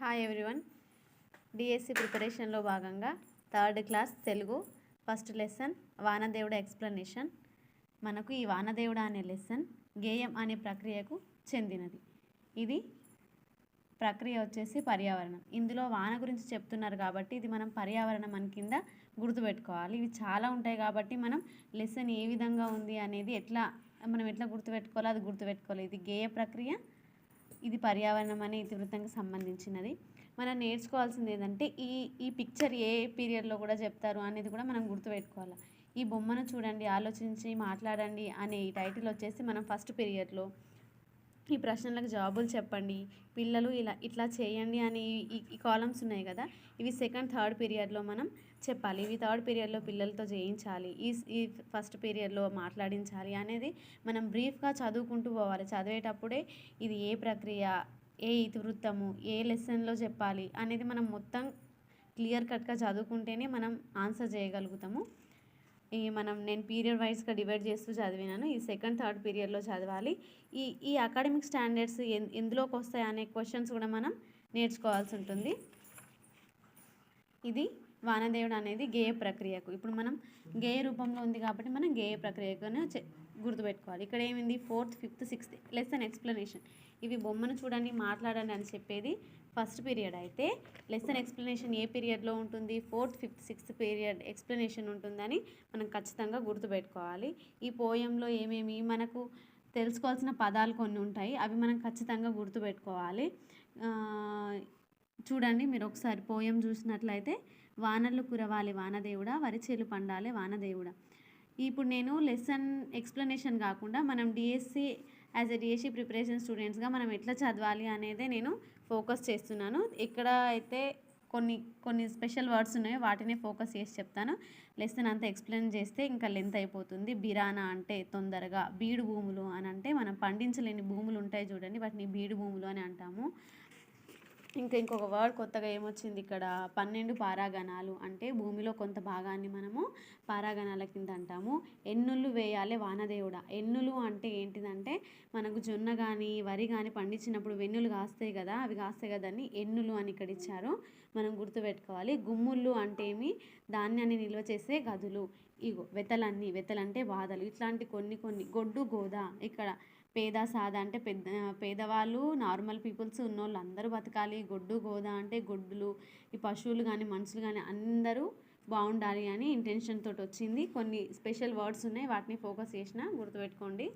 Hi everyone DSC ప్రిపరేషన్లో భాగంగా third class Telugu first lesson వానదేవుడ explanation మనకు ఈ వానదేవుడ అనే లెసన్ గేయం అనే ప్రక్రియకు చెందినది. ఇది ప్రక్రియ వచ్చేసి పర్యావరణం. ఇందులో వాన గురించి చెప్తున్నారు కాబట్టి ఇది మనం పర్యావరణం అని కింద గుర్తుపెట్టుకోవాలి. ఇవి చాలా ఉంటాయి కాబట్టి మనం లెసన్ ఏ విధంగా ఉంది అనేది ఎట్లా మనం ఎట్లా గుర్తుపెట్టుకోవాలో అది గుర్తుపెట్టుకోవాలి. ఇది గేయ ప్రక్రియ ఇది పర్యావరణం అనే ఇతివృత్తంకి సంబంధించినది. మనం నేర్చుకోవాల్సింది ఏంటంటే ఈ ఈ పిక్చర్ ఏ పీరియడ్లో కూడా చెప్తారు అనేది కూడా మనం గుర్తుపెట్టుకోవాలి. ఈ బొమ్మను చూడండి ఆలోచించి మాట్లాడండి అనే ఈ టైటిల్ వచ్చేసి మనం ఫస్ట్ పీరియడ్లో ఈ ప్రశ్నలకు జవాబులు చెప్పండి. పిల్లలు ఇలా ఇట్లా చేయండి అని ఈ కాలమ్స్ ఉన్నాయి కదా ఇవి సెకండ్ థర్డ్ పీరియడ్లో మనం చెప్పాలి. ఇవి థర్డ్ పీరియడ్లో పిల్లలతో చేయించాలి ఈ ఈ ఫస్ట్ పీరియడ్లో మాట్లాడించాలి అనేది మనం బ్రీఫ్గా చదువుకుంటూ పోవాలి. చదివేటప్పుడే ఇది ఏ ప్రక్రియ ఏ ఇతివృత్తము ఏ లెసన్లో చెప్పాలి అనేది మనం మొత్తం క్లియర్ కట్గా చదువుకుంటేనే మనం ఆన్సర్ చేయగలుగుతాము. ఈ మనం నేను పీరియడ్ వైజ్గా డివైడ్ చేస్తూ చదివినాను. ఈ సెకండ్ థర్డ్ పీరియడ్లో చదవాలి. ఈ ఈ అకాడమిక్ స్టాండర్డ్స్ ఎన్ ఎందులోకి వస్తాయి అనే క్వశ్చన్స్ కూడా మనం నేర్చుకోవాల్సి ఉంటుంది. ఇది వానదేవుడు అనేది గేయ ప్రక్రియకు. ఇప్పుడు మనం గేయ రూపంలో ఉంది కాబట్టి మనం గేయ ప్రక్రియకునే చె గుర్తుపెట్టుకోవాలి. ఇక్కడ ఏమింది? Fourth fifth sixth lesson explanation. ఇవి బొమ్మను చూడండి మాట్లాడండి అని చెప్పేది ఫస్ట్ పీరియడ్ అయితే. లెసన్ ఎక్స్ప్లెనేషన్ ఏ పీరియడ్లో ఉంటుంది? Fourth fifth sixth period explanation ఉంటుందని మనం ఖచ్చితంగా గుర్తుపెట్టుకోవాలి. ఈ పోయంలో ఏమేమి? మనకు తెలుసుకోవాల్సిన పదాలు కొన్ని ఉంటాయి. అవి మనం ఖచ్చితంగా గుర్తుపెట్టుకోవాలి. చూడండి మీరు ఒకసారి పోయం చూసినట్లయితే వానలు కురవాలి వానదేవుడా వరిచేలు పండాలి వానదేవుడా. ఇప్పుడు నేను లెసన్ ఎక్స్ప్లెనేషన్ కాకుండా మనం DSC as a DSC preparation స్టూడెంట్స్గా మనం ఎట్లా చదవాలి అనేదే నేను ఫోకస్ చేస్తున్నాను. ఎక్కడ అయితే కొన్ని కొన్ని స్పెషల్ వర్డ్స్ ఉన్నాయో వాటినే ఫోకస్ చేసి చెప్తాను. లెసన్ అంతా ఎక్స్ప్లెయిన్ చేస్తే ఇంకా లెంత్ అయిపోతుంది. బిరానా అంటే తొందరగా బీడు భూములు అని అంటే మనం పండించలేని భూములు ఉంటాయి చూడండి వాటిని బీడు భూములు అని అంటాము. ఇంకా ఇంకొక వర్డ్ కొత్తగా ఏమొచ్చింది ఇక్కడ? పన్నెండు పారాగణాలు. అంటే భూమిలో కొంత భాగాన్ని మనము పారాగణాల కింద అంటాము. ఎన్నులు వేయాలి వానదేవుడ. ఎన్నులు అంటే ఏంటిదంటే మనకు జొన్న కానీ వరి కానీ పండించినప్పుడు వెన్నులు కాస్తాయి కదా అవి కాస్తాయి కదని ఎన్నులు అని ఇక్కడ ఇచ్చారు. మనం గుర్తుపెట్టుకోవాలి. గుమ్ముళ్ళు అంటే ఏమి? ధాన్యాన్ని నిల్వ చేసే గదులు. ఇగో వెతలన్నీ. వెతలంటే బాధలు. ఇట్లాంటి కొన్ని కొన్ని. గొడ్డు గోదా. ఇక్కడ పేద సాద అంటే పెద్ద పేదవాళ్ళు నార్మల్ పీపుల్స్ ఉన్నోళ్ళు అందరూ బతకాలి. గొడ్డు గోద అంటే గొడ్డులు ఈ పశువులు కానీ మనుషులు కానీ అందరూ బాగుండాలి అని ఇంటెన్షన్ తోటి వచ్చింది. కొన్ని స్పెషల్ వర్డ్స్ ఉన్నాయి వాటిని ఫోకస్ చేసిన గుర్తుపెట్టుకోండి.